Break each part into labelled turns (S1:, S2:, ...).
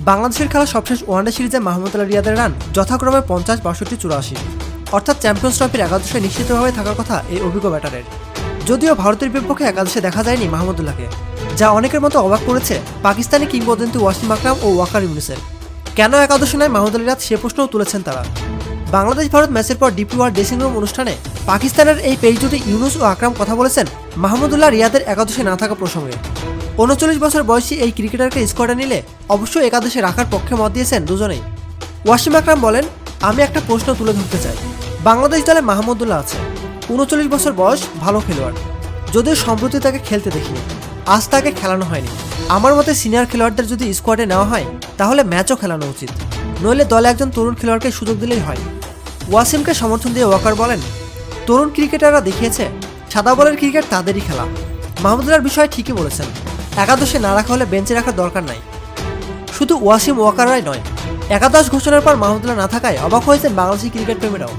S1: বাংলাদেশের খেলা সবশেষ ওয়ানডে সিরিজে মাহমুদুল্লাহ রিয়াদের রান যথাক্রমে পঞ্চাশ, বাষট্টি, চুরাশি। অর্থাৎ চ্যাম্পিয়ন্স ট্রফির একাদশে নিশ্চিতভাবে থাকার কথা এই অভিজ্ঞ ব্যাটারের। যদিও ভারতের বিপক্ষে একাদশে দেখা যায়নি মাহমুদুল্লাহকে, যা অনেকের মতো অবাক করেছে পাকিস্তানি কিংবদন্তি ওয়াসিম আকরাম ও ওয়াকার ইউনিসের। কেন একাদশে নয় মাহমুদুল রিয়াদ সে প্রশ্নও তুলেছেন তারা। বাংলাদেশ ভারত ম্যাচের পর ডিপি ওয়ার ড্রেসিং রুম অনুষ্ঠানে পাকিস্তানের এই পেজ জুটি ইউনুস ও আকরাম কথা বলেছেন মাহমুদুল্লাহ রিয়াদের একাদশে না থাকা প্রসঙ্গে। উনচল্লিশ বছর বয়সী এই ক্রিকেটারকে স্কোয়াডে নিলে অবশ্যই একাদশে রাখার পক্ষে মত দিয়েছেন দুজনেই। ওয়াসিম আকরাম বলেন, আমি একটা প্রশ্ন তুলে ধরতে চাই। বাংলাদেশ দলে মাহমুদুল্লাহ আছে উনচল্লিশ বছর বয়স, ভালো খেলোয়াড়। যদিও সম্প্রতি তাকে খেলতে দেখিনি। আজ তাকে খেলানো হয়নি। আমার মতে সিনিয়র খেলোয়াড়দের যদি স্কোয়াডে নেওয়া হয়, তাহলে ম্যাচও খেলানো উচিত। নইলে দলে একজন তরুণ খেলোয়াড়কে সুযোগ দিলেই হয়। ওয়াসিমকে সমর্থন দিয়ে ওয়াকার বলেন, তরুণ ক্রিকেটাররা দেখিয়েছে, সাদা বলের ক্রিকেট তাদেরই খেলা। মাহমুদুল্লাহর বিষয়ে ঠিকই বলেছেন। একাদশে না রাখা হলে বেঞ্চে রাখার দরকার নাই। শুধু ওয়াসিম ওয়াকাররাই নয়, একাদশ ঘোষণার পর মাহমুদুল্লাহ না থাকায় অবাক হয়েছেন বাংলাদেশি ক্রিকেট প্রেমীরাও।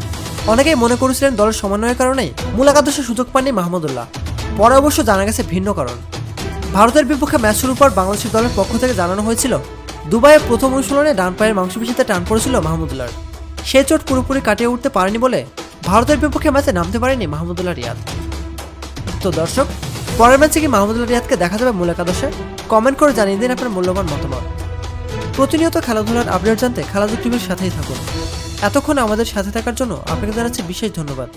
S1: অনেকেই মনে করেছিলেন দলের সমন্বয়ের কারণেই মূল একাদশে সুযোগ পাননি মাহমুদুল্লাহ। পরে অবশ্য জানা গেছে ভিন্ন কারণ। ভারতের বিপক্ষে ম্যাচ শুরুর পর বাংলাদেশের দলের পক্ষ থেকে জানানো হয়েছিল, দুবাইয়ের প্রথম অনুশীলনে ডান পায়ের মাংসপেশিতে টান পড়েছিল মাহমুদুল্লাহর। সে চোট পুরোপুরি কাটিয়ে উঠতে পারেনি বলে ভারতের বিপক্ষে ম্যাচে নামতে পারেনি মাহমুদুল্লাহ রিয়াদ। তো দর্শক পরের ম্যাচে কি মাহমুদুল্লাহ রিয়াদকে দেখা যাবে মূল একাদশে? কমেন্ট করে জানিয়ে দিন আপনার মূল্যবান মতামত। প্রতিনিয়ত খেলাধুলার আপডেট জানতে খেলাধুলা টিভির সাথেই থাকুন। এতক্ষণ আমাদের সাথে থাকার জন্য আপনাকে জানাচ্ছি বিশেষ ধন্যবাদ।